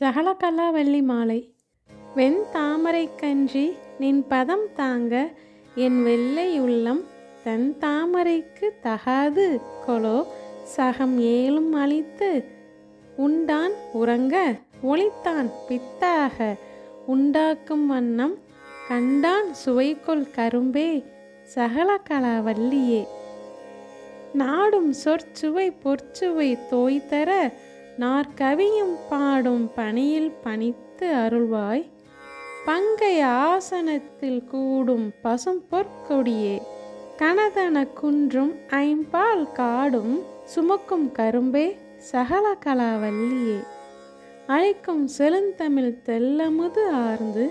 சகலகலாவல்லி மாலை. வெண் தாமரை கன்றி நின் பதம் தாங்க என் வெள்ளை உள்ளம் தன் தாமரைக்கு தகாது கொலோ. சகம் ஏழும் அழித்து உண்டான் உறங்க ஒளித்தான் பித்தாக. உண்டாக்கும் வண்ணம் கண்டான் சுவைக்கொள் கரும்பே சகலகலாவல்லியே. நாடும் சொற்சுவை பொற்சுவை தோய்தர நாற்கவியும் பாடும் பணியில் பணித்து அருள்வாய். பங்கை ஆசனத்தில் கூடும் பசும் பொற்கொடியே. கனதன குன்றும் ஐம்பால் காடும் சுமக்கும் கரும்பே சகல கலாவல்லியே அழைக்கும் செழுந்தமிழ் தெல்லமுது ஆர்ந்து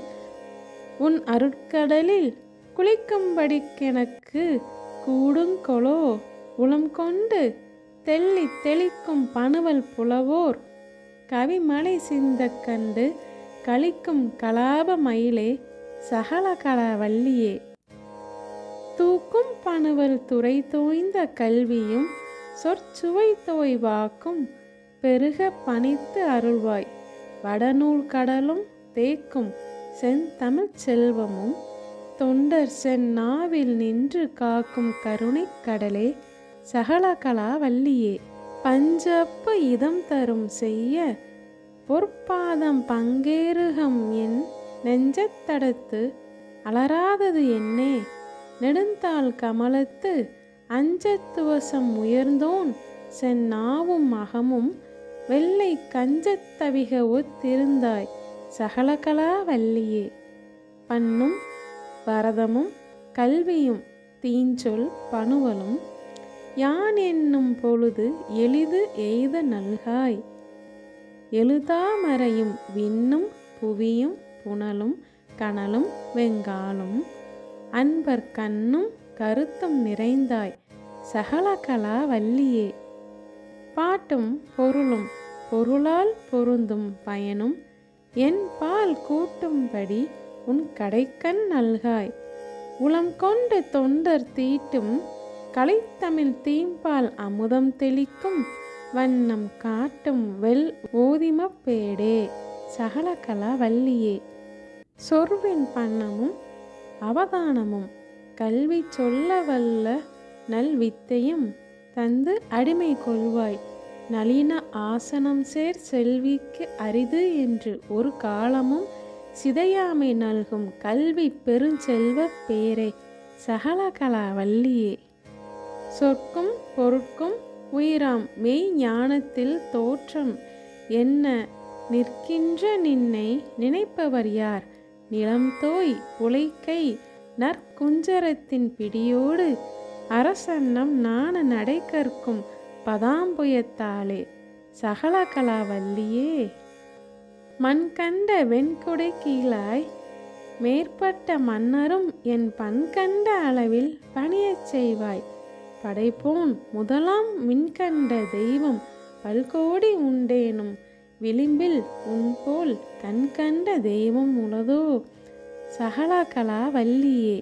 உன் அருட்கடலில் குளிக்கும்படிக்கெனக்கு கூடுங்கொலோ. உளம் கொண்டு தெள்ளி தெளிக்கும் பணுவல் புலவோர். கவிமலை சிந்த கண்டு கழிக்கும் கலாப மயிலே சகல வள்ளியே. தூக்கும் பணுவல் துறை தோய்ந்த கல்வியும் சொற்சுவை தோய்வாக்கும் பெருக பணித்து அருள்வாய். வடநூல் கடலும் தேக்கும் செந்தமிழ் செல்வமும் தொண்டர் செந்நாவில் நின்று காக்கும் கருணைக் கடலே சகலகலா வல்லியே பஞ்சப்பு இதம் தரும் செய்ய பொற்பாதம் பங்கேறுகம் என் நெஞ்சத்தடுத்து அலராதது என்னே நெடுந்தாள் கமலத்து அஞ்சத்துவசம் உயர்ந்தோன் செந்நாவும் அகமும் வெள்ளை கஞ்சத்தவிக ஒத்திருந்தாய் சகலகலா வல்லியே. பண்ணும் பரதமும் கல்வியும் தீஞ்சொல் பணுவலும் யான் என்னும் பொழுது எளிது எய்த நல்காய். எழுதாமறையும் விண்ணும் புவியும் புனலும் கனலும் வெங்காலும் அன்பர் கண்ணும் கருத்தும் நிறைந்தாய் சகலகலா வல்லியே. பாட்டும் பொருளும் பொருளால் பொருந்தும் பயனும் என் பால் கூட்டும்படி உன் கடைக்கண் நல்காய். உளம் கொண்டு தொண்டர் தீட்டும் கலைத்தமிழ் தீம்பால் அமுதம் தெளிக்கும் வண்ணம் காட்டும் வெல் ஓதிமப்பேடே சகலகலா வள்ளியே சொர்வின் பண்ணமும் அவதானமும் கல்வி சொல்ல வல்ல நல்வித்தையும் தந்து அடிமை கொள்வாய். நளின ஆசனம் சேர் செல்விக்கு அரிது என்று ஒரு காலமும் சிதையாமை நல்கும் கல்வி பெருஞ்செல்வ பேரை சகலகலா வள்ளியே சொற்கும் பொருட்கும் உயிராம் மெய் ஞானத்தில் தோற்றம் என்ன? நிற்கின்ற நின்னை நினைப்பவர் யார்? நிலம் தோய் உழைக்கை நற்குஞ்சரத்தின் பிடியோடு அரசன்னம் நாண நடை கற்கும் பதாம்புயத்தாலே சகல கலாவல்லியே மண் கண்ட வெண்கொடை கீழாய் மேற்பட்ட மன்னரும் என் பண்கண்ட அளவில் பணியச் செய்வாய். படைப்போன் முதலாம் மின்கண்ட தெய்வம் பல்கோடி உண்டேனும் விளிம்பில் உன்போல் கண்கண்ட தெய்வம் உளதோ சகலகலா வல்லியே.